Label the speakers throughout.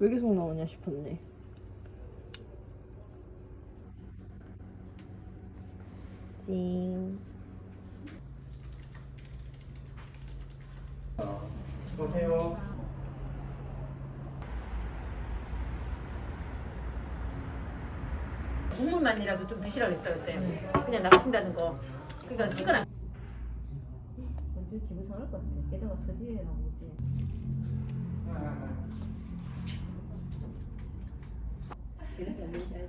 Speaker 1: 왜 계속 나오냐 싶었네. 찡.
Speaker 2: 보세요.
Speaker 3: 국물만이라도 좀 드시라고 했어요, 쌤. 그냥 나가신다는 거. 그러니까 시간
Speaker 4: 완전 기분 상할 것 같아. 게다가 서지혜랑 오지. 이런지 안 되는지 알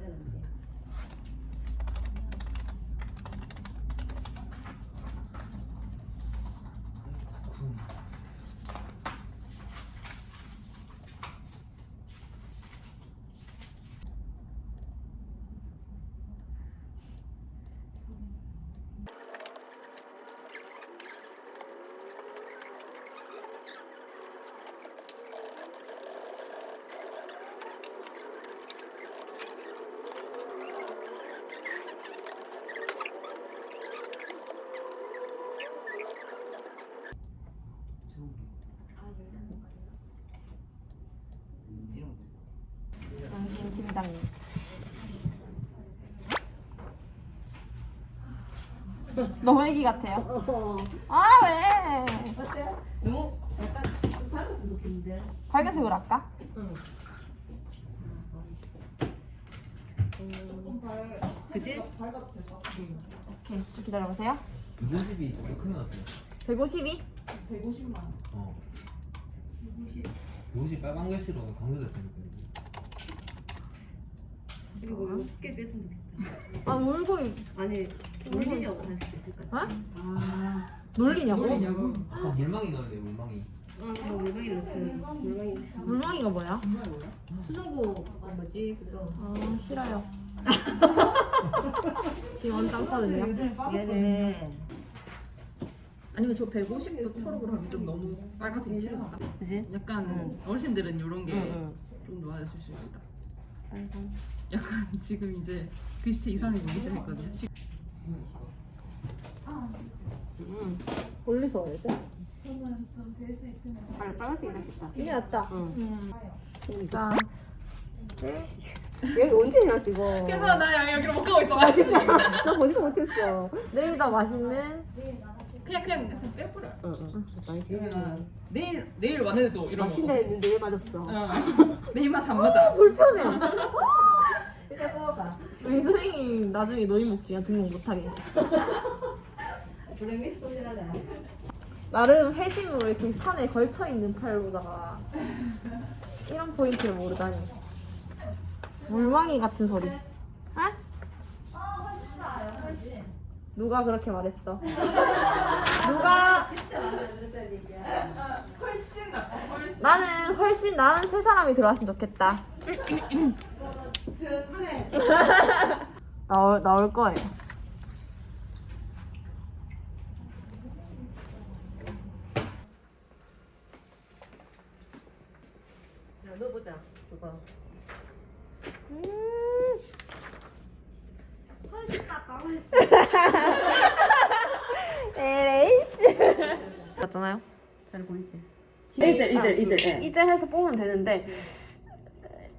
Speaker 1: 당신 팀장님. 너무 애기 같아요. 아 왜?
Speaker 4: 어때? 너무 약간 좀 밝았으면 좋겠는데.
Speaker 1: 빨간색으로 할까?
Speaker 4: 그지?
Speaker 1: 오케이 기다려보세요.
Speaker 5: 150이 조금 큰일 났어요.
Speaker 1: 152?
Speaker 5: 어. 150 빨간 글씨로 강조됐으니까.
Speaker 4: 이거 꽤 뺐으면 좋겠다.
Speaker 1: 아 울고
Speaker 4: 아니, 놀리냐고 할 수도 있을 것 같아.
Speaker 1: 어?
Speaker 4: 아,
Speaker 1: 놀리냐고?
Speaker 5: 아, 물망이 나는데 물망이.
Speaker 4: 어, 뭐 물방이 넣지. 물방이.
Speaker 1: 물망이가 뭐야?
Speaker 4: 수성구 뭐지? 그거.
Speaker 1: 아 싫어요. 지금 원장 타는요?
Speaker 4: 미안해.
Speaker 3: 아니면 저 150도 초록으로 하면 좀 너무 빨간색이 싫어.
Speaker 4: 그지?
Speaker 3: 약간
Speaker 4: 응.
Speaker 3: 어르신들은 이런 게좀
Speaker 4: 응,
Speaker 3: 좋아하실 수 있다.
Speaker 4: 빨간.
Speaker 3: 약간 지금 이제 글씨 이상하게 보기 시작했거든요.
Speaker 4: 응.
Speaker 1: 멀리서 와야 돼?
Speaker 4: 빨 빨간색이 낫겠다.
Speaker 1: 이게 낫다.
Speaker 4: 응.
Speaker 1: 진짜.
Speaker 4: 여기 언제 해놨어 이거?
Speaker 3: 그래서 나 여기로 못 가고 있잖아. 진짜.
Speaker 4: 나 보지도 못했어.
Speaker 1: 내일 더 맛있는
Speaker 3: 그냥 그냥 그냥 빼버려.
Speaker 4: 응, 응. 많이
Speaker 3: 그러면 내일 내일 왔는데도 이런
Speaker 4: 맛있다 했는데 왜 맛없어?
Speaker 3: 어. 내 입맛 안 맞아.
Speaker 1: 불편해.
Speaker 4: 일단 뽑아봐.
Speaker 1: 우리 선생님 나중에 노인 목지야 등록 못하게.
Speaker 4: 브레미스 소리나잖아.
Speaker 1: 나름 회심으로 이렇게 선에 걸쳐 있는 팔보다가 이런 포인트를 모르다니. 물망이 같은 소리. 누가 그렇게 말했어? 누가? 나는 훨씬 나은 세 사람이 들어왔으면 좋겠다. 나올 나올 거예요.
Speaker 4: 야, 넣어보자. 그거.
Speaker 1: 에이씨. 맞잖아요.
Speaker 4: 잘 보이지?
Speaker 6: 이제 이제 이제 예.
Speaker 1: 이제 해서 뽑으면 되는데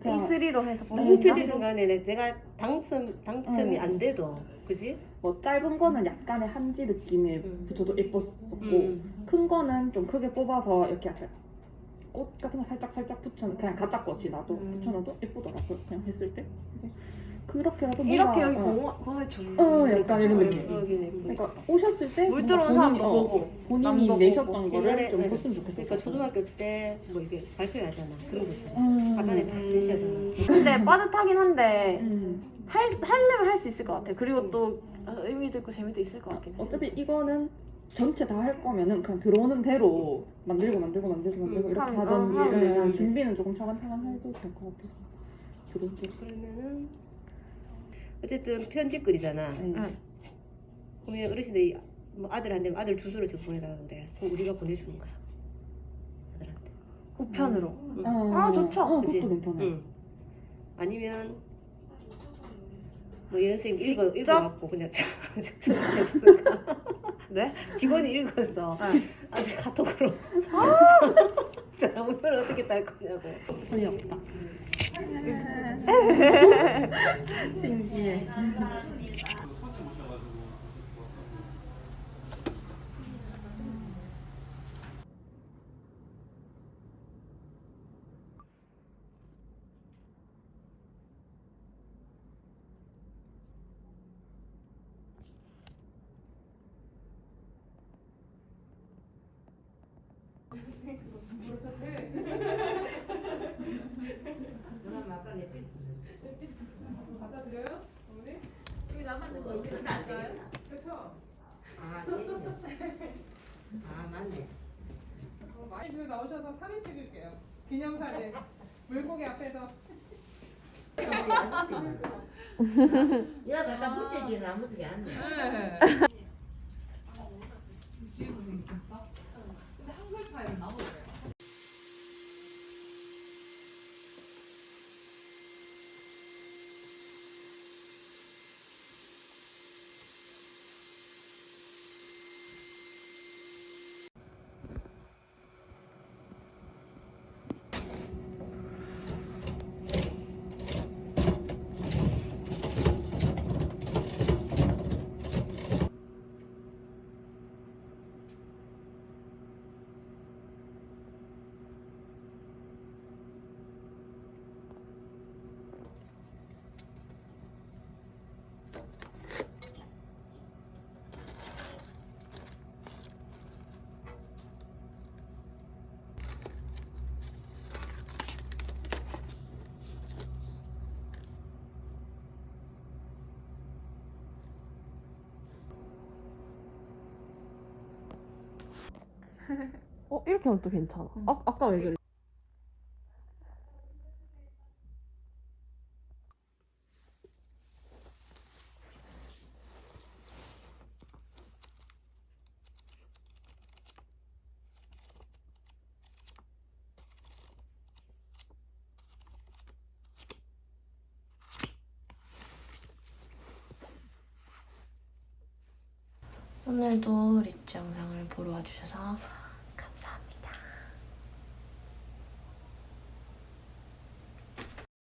Speaker 1: A3로 해서
Speaker 4: 누구
Speaker 1: 되나?
Speaker 4: PD든 간에 내- 내가 당첨, 당첨이
Speaker 6: 응.
Speaker 4: 안 돼도. 그지?
Speaker 6: 뭐 짧은 거는 약간의 한지 느낌을
Speaker 4: 음.
Speaker 6: 붙여도 예뻤었고
Speaker 4: 응.
Speaker 6: 큰 거는 좀 크게 뽑아서 이렇게 약간 꽃 같은 거 살짝 살짝 붙여 그냥 가짜 꽃이 나도
Speaker 4: 음.
Speaker 6: 붙여놔도 예쁘더라고요 그냥 했을 때 그래서 그렇게라도
Speaker 1: 이렇게 여기
Speaker 6: 어,
Speaker 1: 공원 공원에 주.
Speaker 6: 어 약간 이런 느낌 그러니까 오셨을 때
Speaker 1: 물 들어온 사람도
Speaker 6: 본인이, 어,
Speaker 1: 보고,
Speaker 6: 본인이
Speaker 1: 남도
Speaker 6: 내셨던
Speaker 1: 보고.
Speaker 6: 거를
Speaker 4: 옛날에,
Speaker 6: 좀
Speaker 4: 네.
Speaker 6: 했으면 좋겠어
Speaker 4: 그러니까 초등학교 때 뭐 이게 발표하잖아. 그런 거 있잖아.
Speaker 6: 음.
Speaker 4: 바다에 다 제시하잖아.
Speaker 1: 근데 빠듯하긴 한데
Speaker 6: 음.
Speaker 1: 할 하려면 할 수 있을 것 같아. 그리고 또 어, 의미도 있고 재미도 있을 것 같긴 해.
Speaker 6: 어차피 이거는 전체 다 할 거면은 그냥 들어오는 대로 만들고 만들고 만들고 만들고
Speaker 4: 음,
Speaker 6: 이렇게
Speaker 1: 하면-
Speaker 6: 하든지
Speaker 1: 어, 하면
Speaker 6: 예,
Speaker 1: 되지.
Speaker 6: 준비는 조금 차근차근 해도 될 것 같아서 들어올 때
Speaker 4: 그러면은 어쨌든 편집글이잖아.
Speaker 6: 네.
Speaker 1: 응.
Speaker 4: 그러면 어르신들이 뭐 아들한테 아들 주소를 좀 보내달라 그래. 그럼 우리가 보내주는 거야. 아들한테.
Speaker 1: 우편으로.
Speaker 4: 응.
Speaker 6: 어,
Speaker 1: 아, 좋죠.
Speaker 6: 어? 그것도 괜찮아요.
Speaker 4: 응. 아니면 뭐 연생 읽어 읽어갖고 그냥
Speaker 1: 네?
Speaker 4: 직원이 읽었어.
Speaker 1: 네.
Speaker 4: 아들 카톡으로. 진짜 오늘 어떻게 딸 거냐고.
Speaker 6: 손이 없다. 신기해.
Speaker 2: 받아들여요? 어머니?
Speaker 1: 여기 남았는 거 여기서 갈까요?
Speaker 2: 그쵸?
Speaker 7: 아? 아, 맞네.
Speaker 2: 어, 많이 들 나오셔서 사진 찍을게요. 기념사진. 물고기 앞에서.
Speaker 7: 야, 갖다 붙이기는 아무것도 안 돼.
Speaker 2: 지금 생겼어? 근데 한글 파일은 나도 그래
Speaker 6: 어 이렇게 하면 또 괜찮아. 아, 아까 왜 그래?
Speaker 8: 오늘도 리츠 영상을 보러 와주셔서